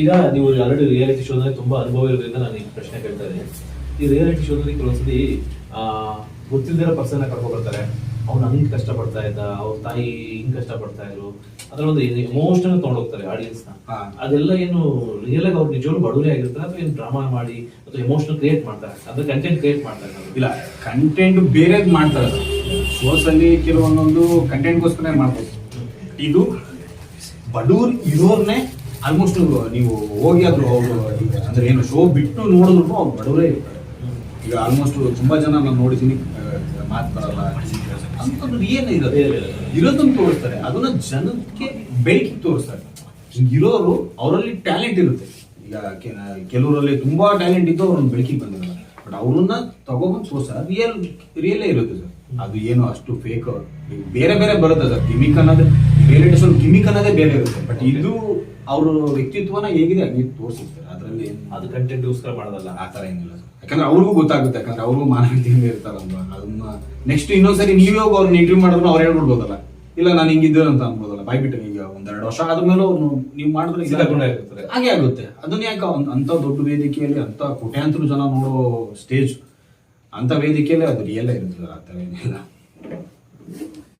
ಈಗ ನೀವು already reality ಶೋದಲ್ಲಿ ತುಂಬಾ ಅನುಭವ ಇರೋದ್ರಿಂದ ನಾನು ಈ ಪ್ರಶ್ನೆ ಕೇಳ್ತಾ ಇದ್ದೀನಿ. ಈ ರಿಯಾಲಿಟಿ ಶೋದಲ್ಲಿ ಕೆಲವೊಂದ್ಸತಿ ಆ ಗೊತ್ತಿಲ್ದಿರೋ ಪರ್ಸನ್ ಕರ್ಕೊಬರ್ತಾರೆ ಅವ್ನು ಹಂಗ್ ಕಷ್ಟ ಪಡ್ತಾ ಇದ್ದ ಅವ್ರ ತಾಯಿ ಹಿಂಗ್ ಕಷ್ಟ ಪಡ್ತಾ ಇದ್ರು ಅದ್ರೊಂದು ಒಂದು ಎಮೋಷನಲ್ ತಗೊಂಡೋಗ್ತಾರೆ ಆಡಿಯನ್ಸ್ನ. ಅದೆಲ್ಲ ಏನು ರಿಯಲ್ ಆಗಿ ಅವ್ರು ನಿಜವಾಗ್ಲೂ ಬಡವರೇ ಆಗಿರ್ತಾರೆ ಅಥವಾ ಏನು ಡ್ರಾಮಾ ಮಾಡಿ ಅಥವಾ ಎಮೋಷನಲ್ ಕ್ರಿಯೇಟ್ ಮಾಡ್ತಾರೆ? ಅಂದ್ರೆ ಕಂಟೆಂಟ್ ಕ್ರಿಯೇಟ್ ಮಾಡ್ತಾರೆ ಇಲ್ಲ ಕಂಟೆಂಟ್ ಬೇರೆ ಮಾಡ್ತಾರೆ. ಶೋಸ್ ಅಲ್ಲಿ ಕೆಲವೊಂದೊಂದು ಕಂಟೆಂಟ್ಗೋಸ್ಕರ ಮಾಡ್ಬೋದು. ಇದು ಬಡವ್ರು ಇರೋರ್ನೇ ಆಲ್ಮೋಸ್ಟ್ ನೀವು ಹೋಗಿ ಅದು ಅವರು ಅಂದ್ರೆ ಏನು ಶೋ ಬಿಟ್ಟು ನೋಡಿದ್ರು ಅವ್ರು ಬಡವರೇ ಇರ್ತಾರೆ. ಈಗ ಆಲ್ಮೋಸ್ಟ್ ತುಂಬಾ ಜನ ನಾನು ನೋಡಿದ್ದೀನಿ ಮಾತು ಬರಲ್ಲ. ಏನೇ ಇರೋದು. ಇರೋದನ್ನ ತೋರಿಸ್ತಾರೆ. ಅದನ್ನ ಜನಕ್ಕೆ ಬೆಳಕಿಗೆ ತೋರಿಸ್ತಾರೆ. ಇರೋರು ಅವರಲ್ಲಿ ಟ್ಯಾಲೆಂಟ್ ಇರುತ್ತೆ. ಈಗ ಕೆಲವರಲ್ಲಿ ತುಂಬಾ ಟ್ಯಾಲೆಂಟ್ ಇದ್ದು ಅವ್ರನ್ನ ಬೆಳಕಿಗೆ ಬಂದಿರಲ್ಲ ಬಟ್ ಅವ್ರನ್ನ ತಗೊಬಂದು ತೋರಿಸ್ತಾರೆ. ರಿಯಲ್ ರಿಯಲೇ ಇರುತ್ತೆ ಸರ್. ಅದು ಏನು ಅಷ್ಟು ಫೇಕ್ ಬೇರೆ ಬೇರೆ ಬರುತ್ತೆ ಸರ್. ಕಿಮಿಕ್ ಅನ್ನೋದು ಬೇರೆ ಸ್ವಲ್ಪ ಕಿಮಿಕ್ ಅನ್ನೋದೇ ಬೇರೆ ಇರುತ್ತೆ. ಬಟ್ ಇದು ಅವ್ರ ವ್ಯಕ್ತಿತ್ವನ ಹೇಗಿದೆ ಹಾಗೆ ತೋರಿಸಿರ್ತಾರೆ ಅದರಲ್ಲಿ ಅದು ಕಂಟೆಂಟ್ಗೋಸ್ಕರ ಮಾಡೋದಲ್ಲ. ಆ ಥರ ಏನಿಲ್ಲ ಸರ್. ಯಾಕಂದ್ರೆ ಅವ್ರಿಗೂ ಗೊತ್ತಾಗುತ್ತೆ. ಯಾಕಂದ್ರೆ ಅವ್ರಿಗೂ ಮಾನವೀಯತೆಯಿಂದ ಇರ್ತಾರಲ್ವ ಅದನ್ನ ನೆಕ್ಸ್ಟ್ ಇನ್ನೊಂದ್ಸರಿ ನೀವೇ ಹೋಗಿ ಅವ್ರನ್ನ ಇಂಟರ್ವ್ಯೂ ಮಾಡಿದ್ರು ಅವ್ರು ಹೇಳ್ಬಿಡ್ಬೋದಲ್ಲ. ಇಲ್ಲ ನಾನು ಹಿಂಗಿದ್ದೆ ಅಂತ ಅನ್ಬೋದಲ್ಲ. ಬಾಯ್ಬಿಟ್ಟು ಈಗ ಒಂದೆರಡು ವರ್ಷ ಆದ್ಮೇಲೆ ಅವ್ರು ನೀವು ಮಾಡಿದ್ರೆ ಹಾಗೆ ಆಗುತ್ತೆ. ಅದನ್ನ ಯಾಕೆ ಅಂತ ದೊಡ್ಡ ವೇದಿಕೆಯಲ್ಲಿ ಅಂತ ಕೋಟ್ಯಾಂತರ ಜನ ನೋಡೋ ಸ್ಟೇಜ್ ಅಂತ ವೇದಿಕೆಯಲ್ಲಿ ಅದು ರಿಯಲ್ ಇರುತ್ತೆ ಸರ್ ಆ ಥರ ಏನಿಲ್ಲ